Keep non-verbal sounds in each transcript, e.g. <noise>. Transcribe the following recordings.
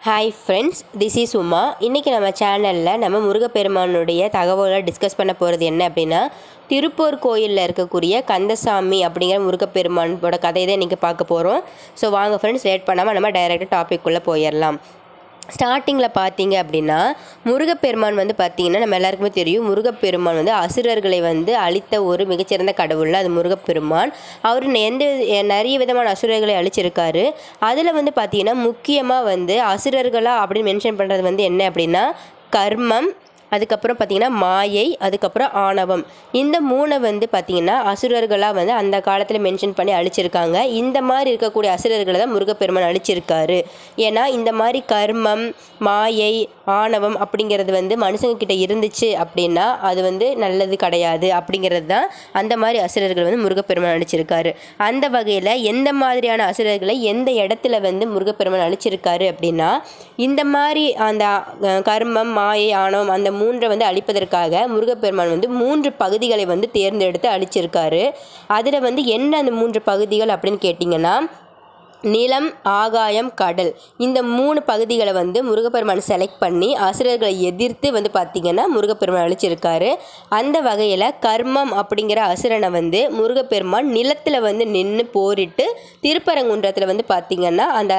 Hi friends this is Uma இன்றைக்கி நம்ம சேனலில் நம்ம முருகப்பெருமானுடைய தகவலை டிஸ்கஸ் பண்ண போகிறது என்ன அப்படின்னா திருப்பூர் கோயிலில் இருக்கக்கூடிய கந்தசாமி அப்படிங்கிற முருகப்பெருமானோட கதையை தான் இன்றைக்கி பார்க்க போகிறோம் ஸோ வாங்க ஃப்ரெண்ட்ஸ் லேட் பண்ணாமல் நம்ம டைரெக்டாக டாபிக் உள்ளே போயிடலாம். ஸ்டார்டிங்கில் பார்த்தீங்க அப்படின்னா முருகப்பெருமான் வந்து பார்த்தீங்கன்னா நம்ம எல்லாருக்குமே தெரியும் முருகப்பெருமான் வந்து அசுரர்களை வந்து அழித்த ஒரு மிகச்சிறந்த கடவுள் அது முருகப்பெருமான். அவர் எந்த நிறைய விதமான அசுரர்களை அழிச்சிருக்காரு. அதில் வந்து பார்த்தீங்கன்னா முக்கியமாக வந்து அசுரர்களாக அப்படின்னு மென்ஷன் பண்ணுறது வந்து என்ன அப்படின்னா கர்மம் அதுக்கப்புறம் பார்த்திங்கன்னா மாயை அதுக்கப்புறம் ஆணவம். இந்த மூணை வந்து பார்த்திங்கன்னா அசுரர்களாக வந்து அந்த காலத்தில் மென்ஷன் பண்ணி அழிச்சிருக்காங்க. இந்த மாதிரி இருக்கக்கூடிய அசுரர்களை தான் முருகப்பெருமான் அழிச்சிருக்காரு. ஏன்னா இந்த மாதிரி கர்மம் மாயை ஆணவம் அப்படிங்கிறது வந்து மனுஷங்கக்கிட்ட இருந்துச்சு அப்படின்னா அது வந்து நல்லது கிடையாது அப்படிங்கிறது தான் அந்த மாதிரி அசுரர்கள் வந்து முருகப்பெருமான் அழிச்சிருக்காரு. அந்த வகையில் எந்த மாதிரியான அசுரர்களை எந்த இடத்துல வந்து முருகப்பெருமான் அழிச்சிருக்காரு அப்படின்னா இந்த மாதிரி அந்த கர்மம் மாயை ஆணவம் அந்த மூன்றை வந்து அழிப்பதற்காக முருகப்பெருமான் வந்து மூன்று பகுதிகளை வந்து தேர்ந்தெடுத்து அழிச்சிருக்காரு. அதில் வந்து என்ன அந்த மூன்று பகுதிகள் அப்படின்னு கேட்டிங்கன்னா நிலம் ஆகாயம் கடல். இந்த மூணு பகுதிகளை வந்து முருகப்பெருமான் செலக்ட் பண்ணி அசுரர்களை எதிர்த்து வந்து பார்த்திங்கன்னா முருகப்பெருமான் அழிச்சிருக்காரு. அந்த வகையில் கர்மம் அப்படிங்கிற அசுரனை வந்து முருகப்பெருமான் நிலத்தில் வந்து நின்று போரிட்டு திருப்பரங்குன்றத்தில் வந்து பார்த்திங்கன்னா அந்த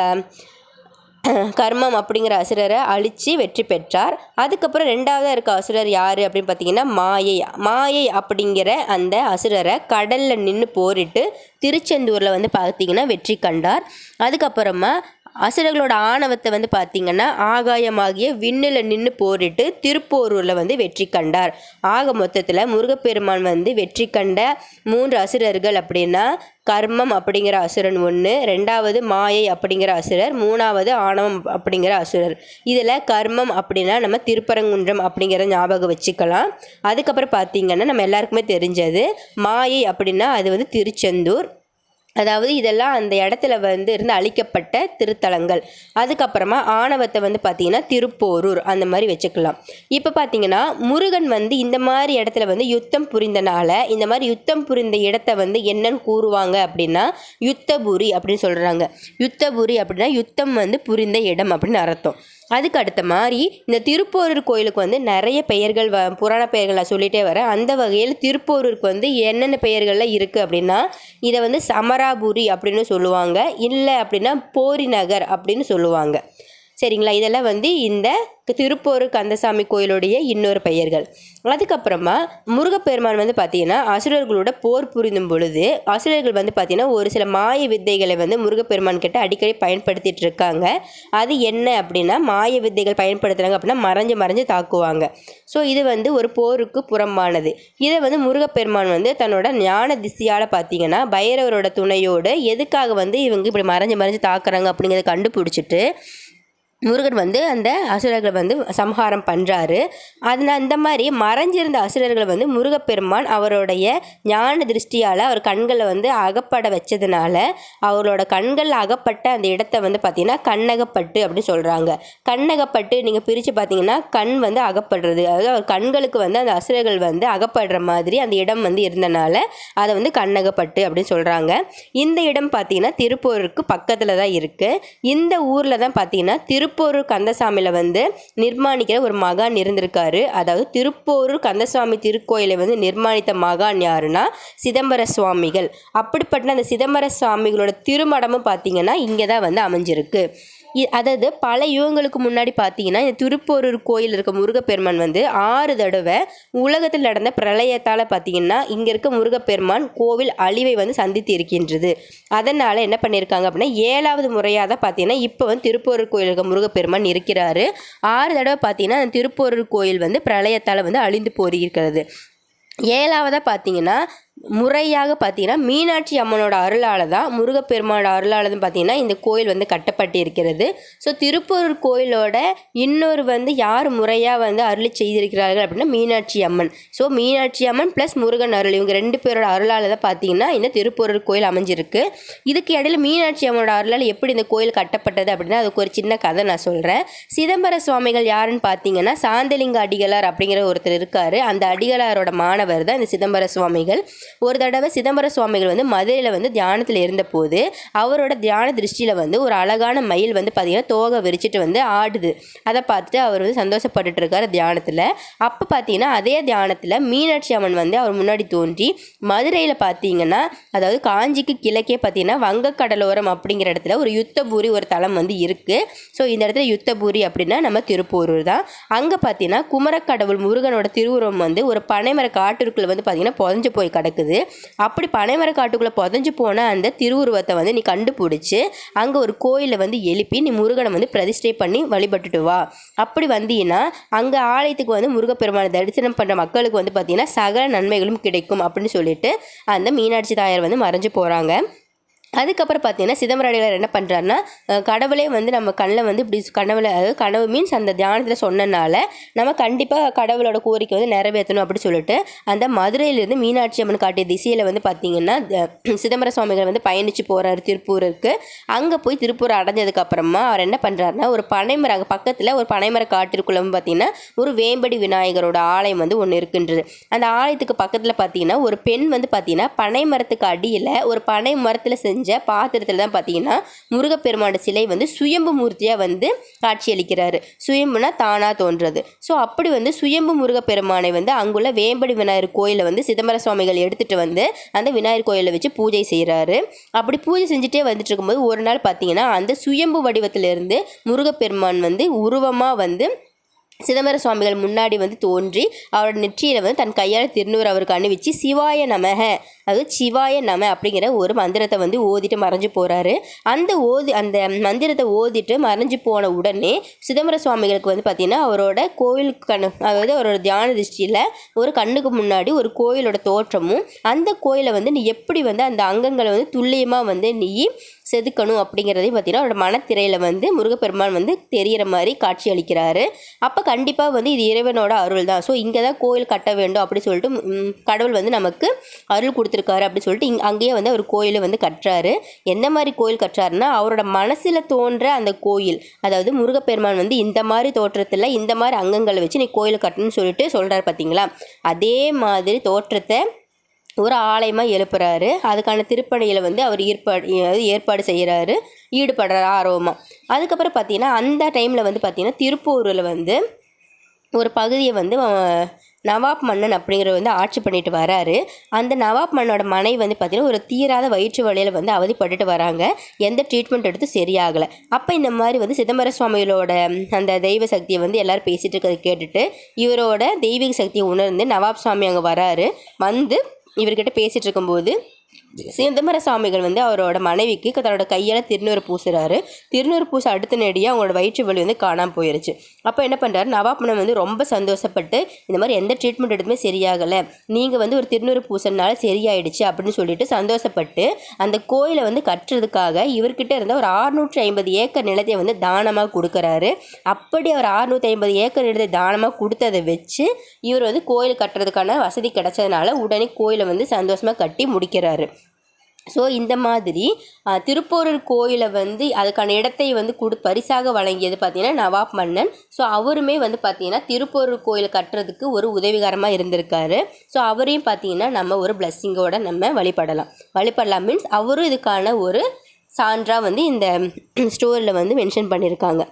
<clears throat> கர்மம் அப்படிங்கிற அசுரரை அழித்து வெற்றி பெற்றார். அதுக்கப்புறம் ரெண்டாவதாக இருக்க அசுரர் யார் அப்படின்னு பார்த்தீங்கன்னா மாயை. மாயை அப்படிங்கிற அந்த அசுரரை கடலில் நின்று போரிட்டு திருச்செந்தூரில் வந்து பார்த்தீங்கன்னா வெற்றி கண்டார். அதுக்கப்புறமா அசுரர்களோட ஆணவத்தை வந்து பார்த்திங்கன்னா ஆகாயமாகிய விண்ணில் நின்று போரிட்டு திருப்போரூரில் வந்து வெற்றி கண்டார். ஆக மொத்தத்தில் முருகப்பெருமான் வந்து வெற்றி கண்ட மூன்று அசுரர்கள் அப்படின்னா கர்மம் அப்படிங்கிற அசுரன் ஒன்று ரெண்டாவது மாயை அப்படிங்கிற அசுரர் மூணாவது ஆணவம் அப்படிங்கிற அசுரர். இதில் கர்மம் அப்படின்னா நம்ம திருப்பரங்குன்றம் அப்படிங்கிற ஞாபகம் வச்சுக்கலாம். அதுக்கப்புறம் பார்த்திங்கன்னா நம்ம எல்லாருக்குமே தெரிஞ்சது மாயை அப்படின்னா அது வந்து திருச்செந்தூர் அதாவது இதெல்லாம் அந்த இடத்துல வந்து இருந்து அழிக்கப்பட்ட திருத்தலங்கள். அதுக்கப்புறமா ஆணவத்தை வந்து பார்த்திங்கன்னா திருப்போரூர் அந்த மாதிரி வச்சுக்கலாம். இப்போ பார்த்திங்கன்னா முருகன் வந்து இந்த மாதிரி இடத்துல வந்து யுத்தம் புரிந்தனால இந்த மாதிரி யுத்தம் புரிந்த இடத்த வந்து என்னன்னு கூறுவாங்க அப்படின்னா யுத்தபுரி அப்படின்னு சொல்கிறாங்க யுத்தபுரி அப்படின்னா யுத்தம் வந்து புரிந்த இடம் அப்படின்னு அர்த்தம். அதுக்கு அடுத்த மாதிரி இந்த திருப்போரூர் கோயிலுக்கு வந்து நிறைய பெயர்கள் வ புராண பெயர்கள் நான் சொல்லிகிட்டே வரேன். அந்த வகையில் திருப்போரூருக்கு வந்து என்னென்ன பெயர்கள்லாம் இருக்குது அப்படின்னா இதை வந்து சமராபுரி அப்படின்னு சொல்லுவாங்க. இல்லை அப்படின்னா போரி நகர் அப்படின்னு சொல்லுவாங்க. சரிங்களா? இதெல்லாம் வந்து இந்த திருப்பூர் கந்தசாமி கோயிலுடைய இன்னொரு பெயர்கள். அதுக்கப்புறமா முருகப்பெருமான் வந்து பார்த்தீங்கன்னா அசுரர்களோட போர் புரிந்தும் பொழுது அசுரர்கள் வந்து பார்த்தீங்கன்னா ஒரு சில மாய வித்தைகளை வந்து முருகப்பெருமான் கிட்ட அடிக்கடி பயன்படுத்திட்டு இருக்காங்க. அது என்ன அப்படின்னா மாய வித்தைகள் பயன்படுத்துகிறாங்க அப்படின்னா மறைஞ்சு மறைஞ்சு தாக்குவாங்க. ஸோ இது வந்து ஒரு போருக்கு புறம்பானது. இதை வந்து முருகப்பெருமான் வந்து தன்னோட ஞான திசையால் பார்த்தீங்கன்னா பைரவரோட துணையோடு எதுக்காக வந்து இவங்க இப்படி மறைஞ்சு மறைஞ்சு தாக்குறாங்க அப்படிங்கிறத கண்டுபிடிச்சிட்டு முருகன் வந்து அந்த அசுரர்களை வந்து சம்ஹாரம் பண்ணுறாரு அதில் அந்த மாதிரி மறைஞ்சிருந்த அசுரர்களை வந்து முருகப்பெருமான் அவருடைய ஞான திருஷ்டியால் அவர் கண்களை வந்து அகப்பட வச்சதுனால அவரோட கண்கள் அகப்பட்ட அந்த இடத்த வந்து பார்த்திங்கன்னா கண்ணகப்பட்டு அப்படின்னு சொல்கிறாங்க கண்ணகப்பட்டு நீங்கள் பிரித்து பார்த்தீங்கன்னா கண் வந்து அகப்படுறது. அதாவது அவர் கண்களுக்கு வந்து அந்த அசுரர்கள் வந்து அகப்படுற மாதிரி அந்த இடம் வந்து இருந்தனால அதை வந்து கண்ணகப்பட்டு அப்படின்னு சொல்கிறாங்க இந்த இடம் பார்த்திங்கன்னா திருப்பூருக்கு பக்கத்தில் தான் இருக்குது இந்த ஊரில் தான் பார்த்திங்கன்னா திரு திருப்போரூர் கந்தசாமியில் வந்து நிர்மாணிக்கிற ஒரு மகான் இருந்திருக்காரு. அதாவது திருப்போரூர் கந்தசாமி திருக்கோயிலை வந்து நிர்மாணித்த மகான் யாருன்னா சிதம்பர சுவாமிகள். அப்படிப்பட்ட அந்த சிதம்பர சுவாமிகளோட திருமடமும் பார்த்தீங்கன்னா இங்கே தான் வந்து அமைஞ்சிருக்கு. அதாவது பல யுகங்களுக்கு முன்னாடி பார்த்தீங்கன்னா இந்த திருப்போரூர் கோயில் இருக்க முருகப்பெருமான் வந்து ஆறு தடவை உலகத்தில் நடந்த பிரளயத்தால் பார்த்தீங்கன்னா இங்கே இருக்க முருகப்பெருமான் கோவில் அழிவை வந்து சந்தித்து இருக்கின்றது. அதனால் என்ன பண்ணியிருக்காங்க அப்படின்னா ஏழாவது முறையாக தான் பார்த்தீங்கன்னா இப்போ வந்து திருப்போரூர் கோயில் இருக்க முருகப்பெருமான் இருக்கிறாரு. ஆறு தடவை பார்த்தீங்கன்னா அந்த திருப்போரூர் கோயில் வந்து பிரளயத்தால் வந்து அழிந்து போயிருக்கிறது. ஏழாவதாக பார்த்தீங்கன்னா முறையாக பார்த்தீங்கன்னா மீனாட்சி அம்மனோட அருளால் தான் முருகப்பெருமானோட அருளால் தான் பார்த்தீங்கன்னா இந்த கோயில் வந்து கட்டப்பட்டு இருக்கிறது ஸோ திருப்பூர் கோயிலோட இன்னொரு வந்து யார் முறையாக வந்து அருளி செய்திருக்கிறார்கள் அப்படின்னா மீனாட்சி அம்மன். ஸோ மீனாட்சி அம்மன் ப்ளஸ் முருகன் அருள் இவங்க ரெண்டு பேரோட அருளால் தான் பார்த்தீங்கன்னா இந்த திருப்பூர் கோயில் அமைஞ்சிருக்கு. இதுக்கு இடையில மீனாட்சி அம்மனோட அருளால் எப்படி இந்த கோயில் கட்டப்பட்டது அப்படின்னா அதுக்கு ஒரு சின்ன கதை நான் சொல்கிறேன் சிதம்பர சுவாமிகள் யாருன்னு பார்த்தீங்கன்னா சாந்தலிங்க அடிகளார் அப்படிங்கிற ஒருத்தர் இருக்கார். அந்த அடிகளாரோட மாணவர் தான் இந்த சிதம்பர சுவாமிகள். ஒரு தடவை சிதம்பர சுவாமிகள் வந்து மதுரையில் வந்து தியானத்தில் இருந்தபோது அவரோட தியான திருஷ்டியில் வந்து ஒரு அழகான மயில் வந்து பார்த்திங்கன்னா தோகை விரிச்சிட்டு வந்து ஆடுது. அதை பார்த்துட்டு அவர் வந்து சந்தோஷப்பட்டுட்டு இருக்கார் தியானத்தில். அப்போ பார்த்தீங்கன்னா அதே தியானத்தில் மீனாட்சி அம்மன் வந்து அவர் முன்னாடி தோன்றி மதுரையில் பார்த்தீங்கன்னா அதாவது காஞ்சிக்கு கிழக்கே பார்த்தீங்கன்னா வங்கக்கடலோரம் அப்படிங்கிற இடத்துல ஒரு யுத்தபூரி ஒரு தலம் வந்து இருக்குது ஸோ இந்த இடத்துல யுத்தபூரி அப்படின்னா நம்ம திருப்பூரூர் தான். அங்கே பார்த்தீங்கன்னா குமரக்கடவுள் முருகனோட திருவுருவம் வந்து ஒரு பனைமர காட்டிற்குள்ளே வந்து பார்த்தீங்கன்னா புதஞ்சு போய் கிடக்கு இருக்குது. அப்படி பனைமர காட்டுக்குள்ளே புதஞ்சு போன அந்த திருவுருவத்தை வந்து நீ கண்டுபிடிச்சி அங்கே ஒரு கோயிலில் வந்து எழுப்பி நீ முருகனை வந்து பிரதிஷ்டை பண்ணி வழிபட்டுட்டு வா. அப்படி வந்தீங்கன்னா அங்கே ஆலயத்துக்கு வந்து முருகப்பெருமானை தரிசனம் பண்ணுற மக்களுக்கு வந்து பார்த்திங்கன்னா சகல நன்மைகளும் கிடைக்கும் அப்படின்னு சொல்லிட்டு அந்த மீனாட்சி தாயார் வந்து மறைஞ்சு போகிறாங்க அதுக்கப்புறம் பார்த்தீங்கன்னா சிதம்பர அடிகளார் என்ன பண்ணுறாருன்னா கடவுளே வந்து நம்ம கண்ணில் வந்து இப்படி கனவுல அதாவது கனவு மீன்ஸ் அந்த தியானத்தில் சொன்னனால நம்ம கண்டிப்பாக கடவுளோட கோரிக்கை வந்து நிறைவேற்றணும் அப்படின்னு சொல்லிட்டு அந்த மதுரையிலேருந்து மீனாட்சி அம்மன் காட்டிய திசையில் வந்து பார்த்தீங்கன்னா த- சிதம்பர சுவாமிகள் வந்து பயணித்து போகிறாரு திருப்பூருக்கு. அங்கே போய் திருப்பூர் அடைஞ்சதுக்கப்புறமா அவர் என்ன பண்ணுறாருன்னா ஒரு பனைமரம் அங்கே பக்கத்தில் ஒரு பனைமர காட்டிற்குள்ள வந்து பார்த்தீங்கன்னா ஒரு வேம்படி விநாயகரோட ஆலயம் வந்து ஒன்று இருக்குன்றது. அந்த ஆலயத்துக்கு பக்கத்தில் பார்த்தீங்கன்னா ஒரு பெண் வந்து பார்த்தீங்கன்னா பனை மரத்துக்கு அடியில் ஒரு பனை மரத்தில் செஞ்சு பாத்திரத்தில் தான் பார்த்தீங்கன்னா முருகப்பெருமானோட சிலை வந்து சுயம்பு மூர்த்தியாக வந்து காட்சியளிக்கிறாரு. சுயம்புனா தானாக தோன்றது. ஸோ அப்படி வந்து சுயம்பு முருகப்பெருமானை வந்து அங்குள்ள வேம்படி விநாயகர் கோயிலை வந்து சிதம்பர சுவாமிகள் எடுத்துகிட்டு வந்து அந்த விநாயகர் கோயிலை வச்சு பூஜை செய்கிறாரு அப்படி பூஜை செஞ்சுட்டே வந்துட்டு இருக்கும்போது ஒரு நாள் பார்த்தீங்கன்னா அந்த சுயம்பு வடிவத்திலிருந்து முருகப்பெருமான் வந்து உருவமாக வந்து சிதம்பர சுவாமிகள் முன்னாடி வந்து தோன்றி அவரோட நெற்றியில் வந்து தன் கையால் திருநூறு அவருக்கு அணிவிச்சு சிவாய நமக அதாவது சிவாய நம அப்படிங்கிற ஒரு மந்திரத்தை வந்து ஓதிட்டு மறைஞ்சு போகிறாரு அந்த ஓதி அந்த மந்திரத்தை ஓதிட்டு மறைஞ்சு போன உடனே சிதம்பர சுவாமிகளுக்கு வந்து பார்த்திங்கன்னா அவரோட கோவில் கண்ணு அதாவது அவரோட தியான திருஷ்டியில் ஒரு கண்ணுக்கு முன்னாடி ஒரு கோயிலோட தோற்றமும் அந்த கோயிலை வந்து நீ எப்படி வந்து அந்த அங்கங்களை வந்து துல்லியமாக வந்து நீ செதுக்கணும் அப்படிங்கிறதையும் பார்த்தீங்கன்னா அவரோட மனத்திரையில் வந்து முருகப்பெருமான் வந்து தெரிகிற மாதிரி காட்சி அளிக்கிறாரு. அப்போ கண்டிப்பாக வந்து இது இறைவனோட அருள் தான் ஸோ இங்கே தான் கோயில் கட்ட வேண்டும் அப்படி சொல்லிட்டு கடவுள் வந்து நமக்கு அருள் கொடுத்துருக்காரு அப்படி சொல்லிட்டு இங் அங்கேயே வந்து அவர் கோயிலை வந்து கட்டுறாரு. எந்த மாதிரி கோயில் கட்டுறாருன்னா அவரோட மனசில் தோன்ற அந்த கோயில். அதாவது முருகப்பெருமான் வந்து இந்த மாதிரி தோற்றத்தில் இந்த மாதிரி அங்கங்களை வச்சு நீ கோயில் கட்டணும்னு சொல்லிட்டு சொல்கிறாரு பார்த்தீங்களா அதே மாதிரி தோற்றத்தை ஒரு ஆலயமாக எழுப்புறாரு. அதுக்கான திருப்பணியில் வந்து அவர் ஏற்பாடு ஏற்பாடு செய்கிறாரு ஈடுபடுறாரு ஆர்வமாக அதுக்கப்புறம் பார்த்தீங்கன்னா அந்த டைமில் வந்து பார்த்திங்கன்னா திருப்பூரில் வந்து ஒரு பகுதியை வந்து நவாப் மன்னன் அப்படிங்கிறவர் வந்து ஆட்சி பண்ணிட்டு வராரு. அந்த நவாப் மன்னோட மனை வந்து பார்த்திங்கன்னா ஒரு தீராத வயிற்று வழியில் வந்து அவதிப்பட்டுட்டு வராங்க. எந்த ட்ரீட்மெண்ட் எடுத்து சரியாகலை. அப்போ இந்த மாதிரி வந்து சிதம்பர சுவாமிகளோட அந்த தெய்வ சக்தியை வந்து எல்லாரும் பேசிகிட்டு இருக்கிறத கேட்டுட்டு இவரோட தெய்வீக சக்தியை உணர்ந்து நவாப் சுவாமி அங்கே வராரு. வந்து இவர்கிட்ட பேசிகிட்டு இருக்கும்போது சிதம்பர சுவாமிகள் வந்து அவரோட மனைவிக்கு தன்னோட கையால் திருநூறு பூசுறாரு. திருநூறு பூச அடுத்த நேடியாக அவங்களோட வயிற்று வலி வந்து காணாமல் போயிருச்சு. அப்போ என்ன பண்ணுறாரு நவாப்னம் வந்து ரொம்ப சந்தோஷப்பட்டு இந்த மாதிரி எந்த ட்ரீட்மெண்ட் எடுத்துமே சரியாகலை. நீங்கள் வந்து ஒரு திருநூறு பூசனால சரியாயிடுச்சு அப்படின்னு சொல்லிட்டு சந்தோஷப்பட்டு அந்த கோயிலை வந்து கட்டுறதுக்காக இவர்கிட்ட இருந்த ஒரு ஆறுநூற்றி ஐம்பது ஏக்கர் நிலத்தை வந்து தானமாக கொடுக்குறாரு. அப்படி அவர் ஆறுநூற்றி ஐம்பது ஏக்கர் நிலத்தை தானமாக கொடுத்ததை வச்சு இவர் வந்து கோயில் கட்டுறதுக்கான வசதி கிடைச்சதுனால உடனே கோயிலை வந்து சந்தோஷமாக கட்டி முடிக்கிறாரு. ஸோ இந்த மாதிரி திருப்போரூர் கோயிலை வந்து அதுக்கான இடத்தை வந்து கொடு பரிசாக வழங்கியது பார்த்தீங்கன்னா நவாப் மன்னன். ஸோ அவருமே வந்து பார்த்திங்கன்னா திருப்போரூர் கோயில் கட்டுறதுக்கு ஒரு உதவிகரமாக இருந்திருக்காரு. ஸோ அவரையும் பார்த்தீங்கன்னா நம்ம ஒரு பிளஸ்ஸிங்கோட நம்ம வழிபடலாம். வழிபடலாம் மீன்ஸ் அவரும் இதுக்கான ஒரு சான்றாக வந்து இந்த ஸ்டோரியில் வந்து மென்ஷன் பண்ணியிருக்காங்க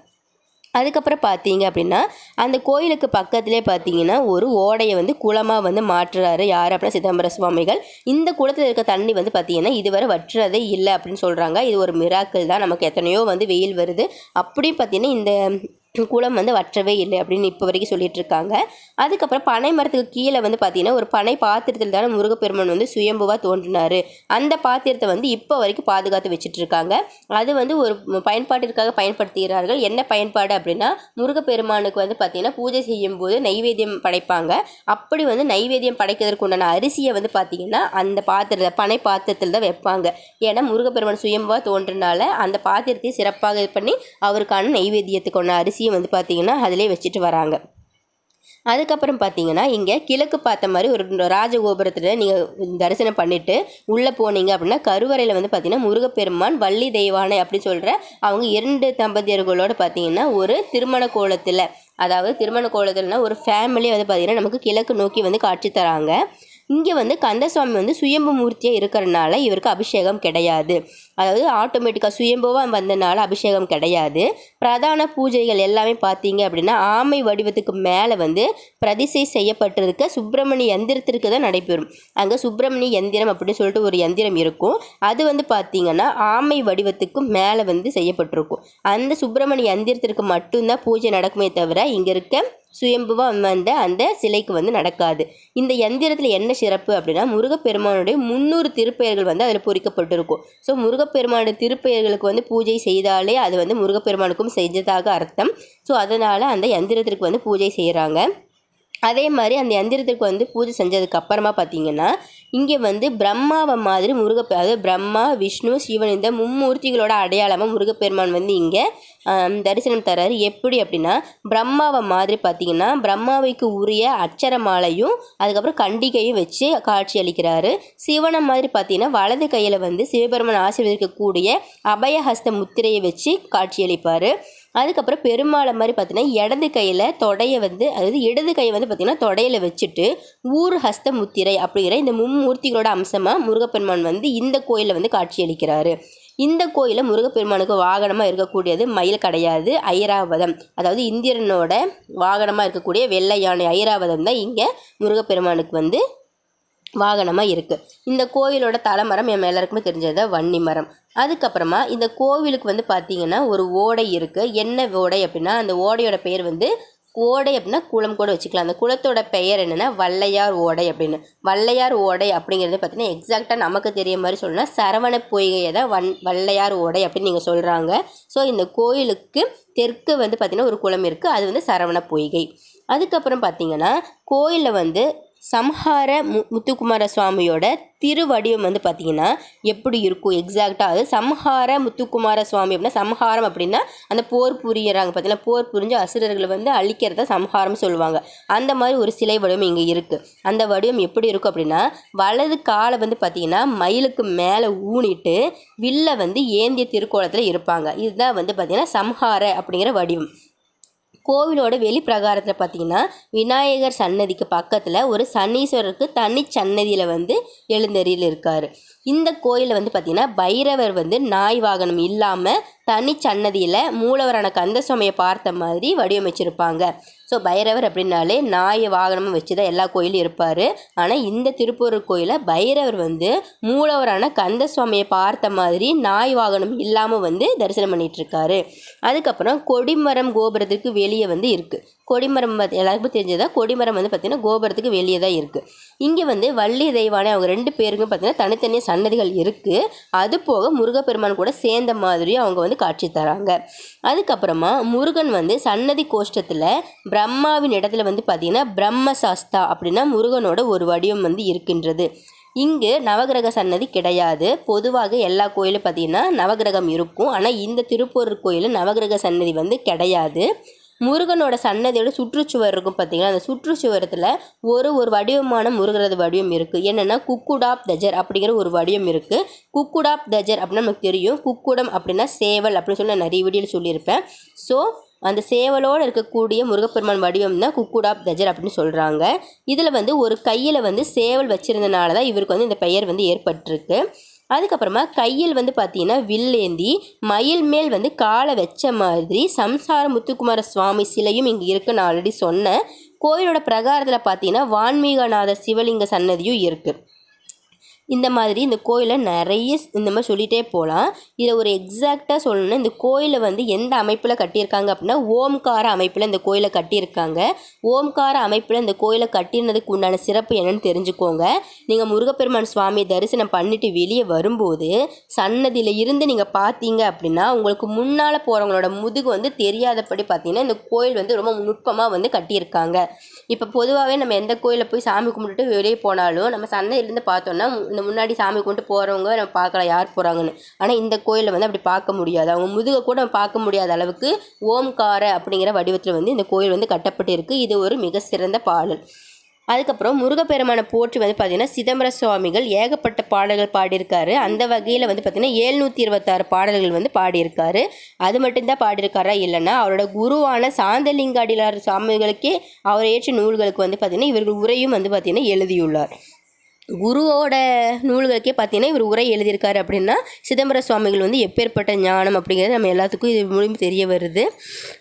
அதுக்கப்புறம் பார்த்தீங்க அப்படின்னா அந்த கோயிலுக்கு பக்கத்திலே பார்த்தீங்கன்னா ஒரு ஓடையை வந்து குளமாக வந்து மாற்றுறாரு யார் அப்படின்னா சிதம்பர சுவாமிகள். இந்த குளத்தில் இருக்க தண்ணி வந்து பார்த்தீங்கன்னா இதுவரை வற்றுறதே இல்லை அப்படின்னு சொல்கிறாங்க இது ஒரு மிராக்கள் தான். நமக்கு எத்தனையோ வந்து வெயில் வருது. அப்படியும் பார்த்தீங்கன்னா இந்த குளம் வந்து வற்றவே இல்லை அப்படின்னு இப்போ வரைக்கும் சொல்லிட்டு இருக்காங்க அதுக்கப்புறம் பனை மரத்துக்கு கீழே வந்து பார்த்தீங்கன்னா ஒரு பனை பாத்திரத்தில் தானே முருகப்பெருமான் வந்து சுயம்புவாக தோன்றினார். அந்த பாத்திரத்தை வந்து இப்போ வரைக்கும் பாதுகாத்து வச்சுட்டு இருக்காங்க அது வந்து ஒரு பயன்பாட்டிற்காக பயன்படுத்துகிறார்கள். என்ன பயன்பாடு அப்படின்னா முருகப்பெருமானுக்கு வந்து பார்த்தீங்கன்னா பூஜை செய்யும் போது நைவேத்தியம் படைப்பாங்க. அப்படி வந்து நைவேத்தியம் படைக்கிறதுக்கு உண்டான அரிசியை வந்து பார்த்தீங்கன்னா அந்த பாத்திரத்தை பனை பாத்திரத்தில் தான் வைப்பாங்க. ஏன்னா முருகப்பெருமான் சுயம்புவாக தோன்றினால அந்த பாத்திரத்தை சிறப்பாக இது பண்ணி அவருக்கான நைவேதியத்துக்கு ஒன்று அரிசி அரிசியை வந்து பார்த்திங்கன்னா அதிலே வச்சுட்டு வராங்க. அதுக்கப்புறம் பார்த்தீங்கன்னா இங்கே கிழக்கு பார்த்த மாதிரி ஒரு ராஜகோபுரத்தில் நீங்கள் தரிசனம் பண்ணிவிட்டு உள்ளே போனீங்க அப்படின்னா கருவறையில் வந்து பார்த்தீங்கன்னா முருகப்பெருமான் வள்ளி தெய்வானை அப்படின்னு சொல்கிற அவங்க இரண்டு தம்பதியர்களோடு பார்த்தீங்கன்னா ஒரு திருமண கோலத்தில் அதாவது திருமண கோலத்தில்னா ஒரு ஃபேமிலி வந்து பார்த்திங்கன்னா நமக்கு கிழக்கு நோக்கி வந்து காட்சி தராங்க. இங்கே வந்து கந்தசுவாமி வந்து சுயம்பு மூர்த்தியாக இருக்கிறனால இவருக்கு அபிஷேகம் கிடையாது. அதாவது ஆட்டோமேட்டிக்காக சுயம்புவாக வந்தனால அபிஷேகம் கிடையாது. பிரதான பூஜைகள் எல்லாமே பார்த்தீங்க அப்படின்னா ஆமை வடிவத்துக்கு மேலே வந்து பிரதிசை செய்யப்பட்டிருக்க சுப்பிரமணிய எந்திரத்திற்கு தான் நடைபெறும். அங்கே சுப்பிரமணிய எந்திரம் அப்படின்னு சொல்லிட்டு ஒரு எந்திரம் இருக்கும். அது வந்து பார்த்தீங்கன்னா ஆமை வடிவத்துக்கு மேலே வந்து செய்யப்பட்டிருக்கும். அந்த சுப்பிரமணிய எந்திரத்திற்கு மட்டும்தான் பூஜை நடக்குமே தவிர இங்கே இருக்க சுயம்புவாக வந்த அந்த சிலைக்கு வந்து நடக்காது. இந்த எந்திரத்தில் என்ன சிறப்பு அப்படின்னா முருகப்பெருமானுடைய முந்நூறு திருப்பெயர்கள் வந்து அதில் பொறிக்கப்பட்டிருக்கும். ஸோ முருகப்பெருமானுடைய திருப்பெயர்களுக்கு வந்து பூஜை செய்தாலே அது வந்து முருகப்பெருமானுக்கும் செஞ்சதாக அர்த்தம். ஸோ அதனால் அந்த எந்திரத்திற்கு வந்து பூஜை செய்கிறாங்க அதே மாதிரி அந்த எந்திரத்துக்கு வந்து பூஜை செஞ்சதுக்கு அப்புறமா பார்த்தீங்கன்னா இங்கே வந்து பிரம்மாவை மாதிரி முருகப்பெ அதாவது பிரம்மா விஷ்ணு சிவன் இந்த மும்மூர்த்திகளோட அடையாளமாக முருகப்பெருமான் வந்து இங்கே தரிசனம் தராரு எப்படி அப்படின்னா பிரம்மாவை மாதிரி பார்த்தீங்கன்னா பிரம்மாவைக்கு உரிய அச்சரமாலையும் அதுக்கப்புறம் கண்டிகையும் வச்சு காட்சி அளிக்கிறாரு. சிவனை மாதிரி பார்த்தீங்கன்னா வலது கையில் வந்து சிவபெருமான் ஆசீர்வதிக்கக்கூடிய அபயஹஸ்த முத்திரையை வச்சு காட்சியளிப்பார் அதுக்கப்புறம் பெருமாளை மாதிரி பார்த்தீங்கன்னா இடது கையில் தொடையை வந்து அதாவது இடது கையை வந்து பார்த்தீங்கன்னா தொடையில் வச்சுட்டு ஊர் ஹஸ்த முத்திரை அப்படிங்கிற இந்த மும்மூர்த்திகளோட அம்சமாக முருகப்பெருமான் வந்து இந்த கோயிலில் வந்து காட்சியளிக்கிறாரு. இந்த கோயிலில் முருகப்பெருமானுக்கு வாகனமாக இருக்கக்கூடியது மயில் கிடையாது ஐராவதம். அதாவது இந்திரனோட வாகனமாக இருக்கக்கூடிய வெள்ளை யானை ஐராவதம் தான் இங்கே முருகப்பெருமானுக்கு வந்து வாகனமாக இருக்குது இந்த கோவிலோட தலைமரம் என் எல்லாருக்குமே தெரிஞ்சது வன்னி மரம். அதுக்கப்புறமா இந்த கோவிலுக்கு வந்து பார்த்தீங்கன்னா ஒரு ஓடை இருக்குது என்ன ஓடை அப்படின்னா அந்த ஓடையோட பெயர் வந்து ஓடை அப்படின்னா குளம் கூட வச்சுக்கலாம். அந்த குளத்தோட பெயர் என்னென்னா வள்ளையார் ஓடை அப்படின்னு. வள்ளையார் ஓடை அப்படிங்கிறது பார்த்தீங்கன்னா எக்ஸாக்டாக நமக்கு தெரிய மாதிரி சொல்லணும்னா சரவண பொய்கையை தான் வன் வள்ளையார் ஓடை அப்படின்னு நீங்கள் சொல்கிறாங்க ஸோ இந்த கோயிலுக்கு தெற்கு வந்து பார்த்திங்கன்னா ஒரு குளம் இருக்குது அது வந்து சரவண பொய்கை. அதுக்கப்புறம் பார்த்தீங்கன்னா கோயிலில் வந்து சம்ஹார மு முத்துக்குமார சுவாமியோட திருவடிவம் வந்து பார்த்திங்கன்னா எப்படி இருக்கும்? எக்ஸாக்டாக அது சம்ஹார முத்துக்குமார சுவாமி அப்படின்னா சம்ஹாரம் அப்படின்னா அந்த போர் புரியறாங்க பார்த்தீங்கன்னா போர் புரிஞ்சு அசுரர்களை வந்து அழிக்கிறத சம்ஹாரம் சொல்லுவாங்க. அந்த மாதிரி ஒரு சிலை வடிவம் இங்கே இருக்குது அந்த வடிவம் எப்படி இருக்கும் அப்படின்னா வலது காலை வந்து பார்த்திங்கன்னா மயிலுக்கு மேலே ஊனிட்டு வில்ல வந்து ஏந்திய திருக்கோலத்தில் இருப்பாங்க. இதுதான் வந்து பார்த்திங்கன்னா சம்ஹார அப்படிங்கிற வடிவம். கோவிலோட வெளி பிரகாரத்தில் பார்த்தீங்கன்னா விநாயகர் சன்னதிக்கு பக்கத்தில் ஒரு சனீஸ்வரருக்கு தனி சன்னதியில் வந்து எழுந்தறியில் இருக்கார் இந்த கோயிலில் வந்து பார்த்திங்கன்னா பைரவர் வந்து நாய் வாகனம் இல்லாமல் தனி சன்னதியில் மூலவரான கந்தசுவாமியை பார்த்த மாதிரி வடிவமைச்சிருப்பாங்க. ஸோ பைரவர் அப்படின்னாலே நாய் வாகனமும் வச்சு தான் எல்லா கோயிலும் இருப்பார். ஆனால் இந்த திருப்பூர் கோயிலில் பைரவர் வந்து மூலவரான கந்தசுவாமியை பார்த்த மாதிரி நாய் வாகனம் இல்லாமல் வந்து தரிசனம் பண்ணிகிட்ருக்காரு அதுக்கப்புறம் கொடிமரம் கோபுரத்துக்கு வெளியே வந்து இருக்குது கொடிமரம் பார்த்து எல்லாருக்கும் தெரிஞ்சதா? கொடிமரம் வந்து பார்த்திங்கன்னா கோபுரத்துக்கு வெளியே தான் இருக்குது இங்கே வந்து வள்ளி தெய்வானை அவங்க ரெண்டு பேருக்கும் பார்த்திங்கன்னா தனித்தனியாக சன்னதிகள் இருக்குது அது போக முருகப்பெருமான் கூட சேர்ந்த மாதிரி அவங்க வந்து காட்சி தராங்க. அதுக்கப்புறமா முருகன் வந்து சன்னதி கோஷ்டத்தில் பிரம்மாவின் இடத்துல வந்து பார்த்திங்கன்னா பிரம்மசாஸ்தா அப்படின்னா முருகனோட ஒரு வடிவம் வந்து இருக்கின்றது. இங்கு நவகிரக சன்னதி கிடையாது. பொதுவாக எல்லா கோயிலும் பார்த்திங்கன்னா நவகிரகம் இருக்கும். ஆனால் இந்த திருப்பூர் கோயிலில் நவகிரக சன்னதி வந்து கிடையாது. முருகனோட சன்னதியோட சுற்றுச்சுவர் இருக்கும் பார்த்தீங்களா? அந்த சுற்றுச்சுவரத்தில் ஒரு ஒரு வடிவமான முருகரது வடிவம் இருக்குது என்னென்னா குக்குடாப் தஜர் அப்படிங்கிற ஒரு வடிவம் இருக்குது குக்குடாப் தஜர் அப்படின்னா நமக்கு தெரியும். குக்குடம் அப்படின்னா சேவல் அப்படின்னு சொல்லி நான் நிறைய வீடியோவில் சொல்லியிருப்பேன். ஸோ அந்த சேவலோடு இருக்கக்கூடிய முருகப்பெருமான் வடிவம் தான் குக்குடாப் தஜர் அப்படின்னு சொல்கிறாங்க இதில் வந்து ஒரு கையில் வந்து சேவல் வச்சுருந்தனால தான் இவருக்கு வந்து இந்த பெயர் வந்து ஏற்பட்டிருக்கு. அதுக்கப்புறமா கையில் வந்து பார்த்தீங்கன்னா வில்லேந்தி மயில் மேல் வந்து காலை வச்ச மாதிரி சம்சார முத்துக்குமார சுவாமி சிலையும் இங்கே இருக்குன்னு நான் ஆல்ரெடி சொன்னேன். கோயிலோட பிரகாரத்தில் பார்த்தீங்கன்னா வான்மீகநாத சிவலிங்க சன்னதியும் இருக்குது இந்த மாதிரி இந்த கோயிலில் நிறைய இந்த மாதிரி சொல்லிகிட்டே போகலாம் இதில் ஒரு எக்ஸாக்டாக சொல்லணும்னா இந்த கோயிலை வந்து எந்த அமைப்பில் கட்டியிருக்காங்க அப்படின்னா ஓம்கார அமைப்பில் இந்த கோயிலை கட்டியிருக்காங்க. ஓம்கார அமைப்பில் இந்த கோயிலை கட்டினதுக்கு உண்டான சிறப்பு என்னன்னு தெரிஞ்சுக்கோங்க. நீங்கள் முருகப்பெருமான் சுவாமியை தரிசனம் பண்ணிட்டு வெளியே வரும்போது சன்னதியில் இருந்து நீங்கள் பார்த்தீங்க அப்படின்னா உங்களுக்கு முன்னால் போகிறவங்களோட முதுகு வந்து தெரியாதபடி பார்த்தீங்கன்னா இந்த கோயில் வந்து ரொம்ப நுட்பமாக வந்து கட்டியிருக்காங்க. இப்போ பொதுவாகவே நம்ம எந்த கோயிலில் போய் சாமி கும்பிட்டுட்டு வெளியே போனாலும் நம்ம சன்னதியிலேருந்து பார்த்தோன்னா இந்த முன்னாடி சாமி கும்பிட்டு போகிறவங்க நம்ம பார்க்கலாம் யார் போகிறாங்கன்னு ஆனால் இந்த கோயிலில் வந்து அப்படி பார்க்க முடியாது. அவங்க முதுகை கூட நம்ம பார்க்க முடியாத அளவுக்கு ஓம்கார அப்படிங்கிற வடிவத்தில் வந்து இந்த கோயில் வந்து கட்டப்பட்டு இருக்குது இது ஒரு மிக சிறந்த பாடல். அதுக்கப்புறம் முருகப்பெருமானை போற்றி வந்து பார்த்திங்கன்னா சிதம்பர சுவாமிகள் ஏகப்பட்ட பாடல்கள் பாடியிருக்காரு. அந்த வகையில் வந்து பார்த்திங்கன்னா ஏழ்நூற்றி இருபத்தாறு பாடல்கள் வந்து பாடியிருக்காரு. அது மட்டும்தான் பாடியிருக்காரா இல்லைன்னா அவரோட குருவான சாந்தலிங்க அடிலார் சுவாமிகளுக்கே அவர் ஏற்ற நூல்களுக்கு வந்து பார்த்திங்கன்னா இவர்கள் உரையும் வந்து பார்த்திங்கன்னா எழுதியுள்ளார். குருவோட நூல்களுக்கே பார்த்தீங்கன்னா இவர் உரை எழுதியிருக்காரு அப்படின்னா சிதம்பர சுவாமிகள் வந்து எப்பேற்பட்ட ஞானம் அப்படிங்கிறது நம்ம எல்லாத்துக்கும் இது மூலியம் தெரிய வருது.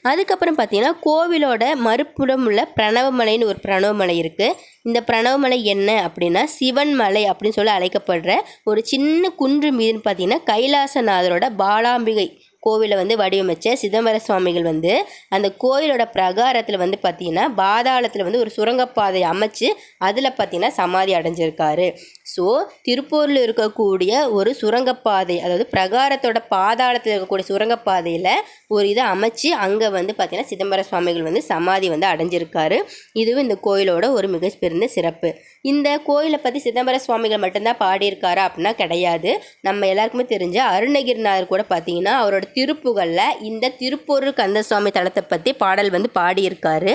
அதுக்கப்புறம் பார்த்தீங்கன்னா கோவிலோட மறுபுறம் உள்ள பிரணவமலைன்னு ஒரு பிரணவமலை இருக்குது இந்த பிரணவமலை என்ன அப்படின்னா சிவன் மலை அப்படின்னு சொல்லி அழைக்கப்படுற ஒரு சின்ன குன்று மீதுன்னு பார்த்தீங்கன்னா கைலாசநாதரோட பாலாம்பிகை கோவிலை வந்து வடிவமைச்ச சிதம்பர சுவாமிகள் வந்து அந்த கோயிலோட பிரகாரத்தில் வந்து பார்த்தீங்கன்னா பாதாளத்தில் வந்து ஒரு சுரங்கப்பாதை அமைச்சு அதில் பார்த்தீங்கன்னா சமாதி அடைஞ்சிருக்காரு. ஸோ திருப்பூரில் இருக்கக்கூடிய ஒரு சுரங்கப்பாதை அதாவது பிரகாரத்தோட பாதாளத்தில் இருக்கக்கூடிய சுரங்கப்பாதையில் ஒரு இதை அமைச்சு அங்கே வந்து பார்த்திங்கன்னா சிதம்பர சுவாமிகள் வந்து சமாதி வந்து அடைஞ்சிருக்காரு. இதுவும் இந்த கோயிலோட ஒரு மிகப்பெருந்த சிறப்பு. இந்த கோயிலை பற்றி சிதம்பர சுவாமிகள் மட்டும்தான் பாடியிருக்காரா அப்படின்னா கிடையாது. நம்ம எல்லாருக்குமே தெரிஞ்ச அருணகிரிநாதர் கூட பார்த்தீங்கன்னா அவரோட திருப்புகளில் இந்த திருப்பூர் கந்தசுவாமி தலத்தை பற்றி பாடல் வந்து பாடியிருக்காரு.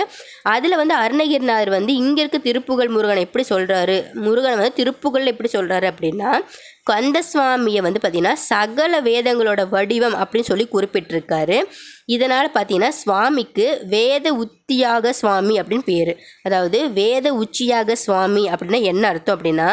அதில் வந்து அருணகிரிநாதர் வந்து இங்கே இருக்க திருப்புகழ் முருகன் எப்படி சொல்கிறாரு முருகன் வந்து திருப்புகழ் எப்படி சொல்கிறாரு அப்படின்னா கந்த சுவாமியை வந்து பார்த்திங்கன்னா சகல வேதங்களோட வடிவம் அப்படின்னு சொல்லி குறிப்பிட்டிருக்காரு. இதனால் பார்த்தீங்கன்னா சுவாமிக்கு வேத உத்தியாக சுவாமி அப்படின்னு பேர். அதாவது வேத உச்சியாக சுவாமி அப்படின்னா என்ன அர்த்தம் அப்படின்னா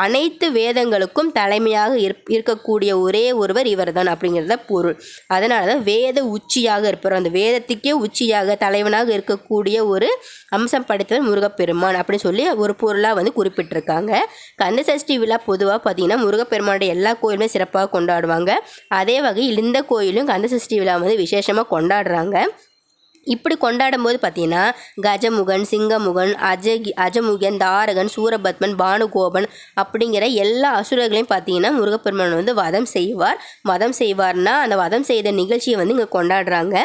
அனைத்து வேதங்களுக்கும் தலைமையாக இருப் இருக்கக்கூடிய ஒரே ஒருவர் இவர் தான் அப்படிங்கிறத பொருள். அதனால தான் வேத உச்சியாக இருப்பார் அந்த வேதத்துக்கே உச்சியாக தலைவனாக இருக்கக்கூடிய ஒரு அம்சம் படைத்தவர் முருகப்பெருமான் அப்படின்னு சொல்லி ஒரு பொருளாக வந்து குறிப்பிட்டிருக்காங்க. கந்தசஷ்டி விழா பொதுவாக பார்த்தீங்கன்னா முருகப்பெருமானுடைய எல்லா கோயிலுமே சிறப்பாக கொண்டாடுவாங்க. அதே வகையில் இந்த கோயிலும் கந்தசஷ்டி விழா வந்து விசேஷமாக கொண்டாடுறாங்க. இப்படி கொண்டாடும் போது பார்த்தீங்கன்னா கஜமுகன் சிங்கமுகன் அஜகி அஜமுகன் தாரகன் சூரபத்மன் பானுகோபன் அப்படிங்கிற எல்லா அசுரர்களையும் பார்த்தீங்கன்னா முருகப்பெருமான் வந்து வதம் செய்வார். வதம் செய்வார்னா அந்த வதம் செய்த நிகழ்ச்சியை வந்து இங்கே கொண்டாடுறாங்க.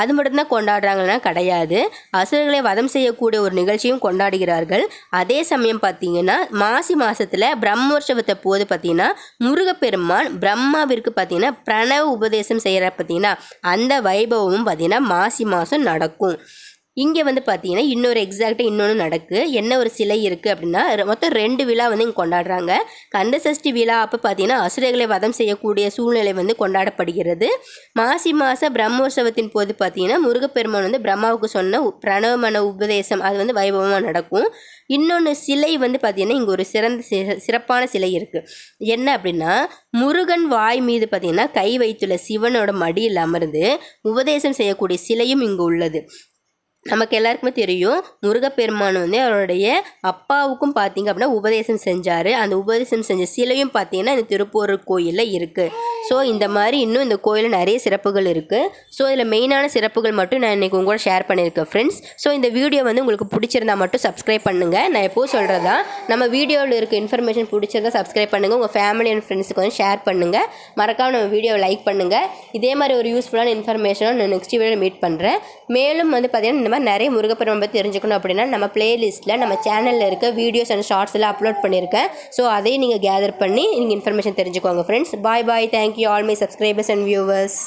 அது மட்டும்தான் கொண்டாடுறாங்கன்னா கிடையாது. அசுரர்களை வதம் செய்யக்கூடிய ஒரு நிகழ்ச்சியும் கொண்டாடுகிறார்கள். அதே சமயம் பார்த்தீங்கன்னா மாசி மாதத்தில் பிரம்மோற்சவத்தை போது பார்த்தீங்கன்னா முருகப்பெருமான் பிரம்மாவிற்கு பார்த்தீங்கன்னா பிரணவ உபதேசம் செய்கிற பார்த்தீங்கன்னா அந்த வைபவமும் பார்த்தீங்கன்னா மாசி மாதம் நடக்கும். இங்கே வந்து பார்த்தீங்கன்னா இன்னொரு எக்ஸாக்டாக இன்னொன்று நடக்கு. என்ன ஒரு சிலை இருக்குது அப்படின்னா மொத்தம் ரெண்டு விழா வந்து இங்கே கொண்டாடுறாங்க. கந்தசஷ்டி விழா அப்போ பார்த்தீங்கன்னா அசுரர்களை வதம் செய்யக்கூடிய சூழ்நிலை வந்து கொண்டாடப்படுகிறது. மாசி மாத பிரம்மோற்சவத்தின் போது பார்த்தீங்கன்னா முருகப்பெருமான் வந்து பிரம்மாவுக்கு சொன்ன பிரணவமன உபதேசம் அது வந்து வைபவமாக நடக்கும். இன்னொன்று சிலை வந்து பார்த்தீங்கன்னா இங்கே ஒரு சிறந்த சிறப்பான சிலை இருக்குது என்ன அப்படின்னா முருகன் வாய் மீது பார்த்திங்கன்னா கை வைத்துள்ள சிவனோட மடியில் அமர்ந்து உபதேசம் செய்யக்கூடிய சிலையும் இங்கு உள்ளது. நமக்கு எல்லாருக்குமே தெரியும். முருகப்பெருமான் வந்து அவருடைய அப்பாவுக்கும் பார்த்தீங்க அப்படின்னா உபதேசம் செஞ்சார். அந்த உபதேசம் செஞ்ச சிலையும் பார்த்தீங்கன்னா இந்த திருப்பூர் கோயிலில் இருக்குது ஸோ இந்த மாதிரி இன்னும் இந்த கோயிலில் நிறைய சிறப்புகள் இருக்குது ஸோ இதில் மெயினான சிறப்புகள் மட்டும் நான் இன்றைக்கி உங்களோட ஷேர் பண்ணியிருக்கேன் ஃப்ரெண்ட்ஸ் ஸோ இந்த வீடியோ வந்து உங்களுக்கு பிடிச்சிருந்தா மட்டும் சப்ஸ்கிரைப் பண்ணுங்கள் நான் எப்போது சொல்கிறதா நம்ம வீடியோவில் இருக்க இன்ஃபர்மேஷன் பிடிச்சிருந்தா சப்ஸ்கிரைப் பண்ணுங்கள் உங்கள் ஃபேமிலி அண்ட் ஃப்ரெண்ட்ஸுக்கு வந்து ஷேர் பண்ணுங்கள் மறக்காம நம்ம வீடியோவை லைக் பண்ணுங்கள் இதே மாதிரி ஒரு யூஸ்ஃபுல்லான இன்ஃபர்மேஷனும் நான் நெக்ஸ்ட் வீடியோவில் மீட் பண்ணுறேன் மேலும் வந்து பார்த்திங்கன்னா இந்த மாதிரி நிறைய முருகப்பெருமை பற்றி தெரிஞ்சுக்கணும் அப்படின்னா நம்ம பிளேலிஸ்ட்டில் நம்ம சேனலில் இருக்க வீடியோஸ் அண்ட் ஷார்ட்ஸ் எல்லாம் அப்லோட் பண்ணியிருக்கேன். ஸோ அதையும் நீங்கள் கேதர் பண்ணி நீங்கள் இன்ஃபர்மேஷன் தெரிஞ்சுக்கோங்க friends bye bye thank you all my subscribers and viewers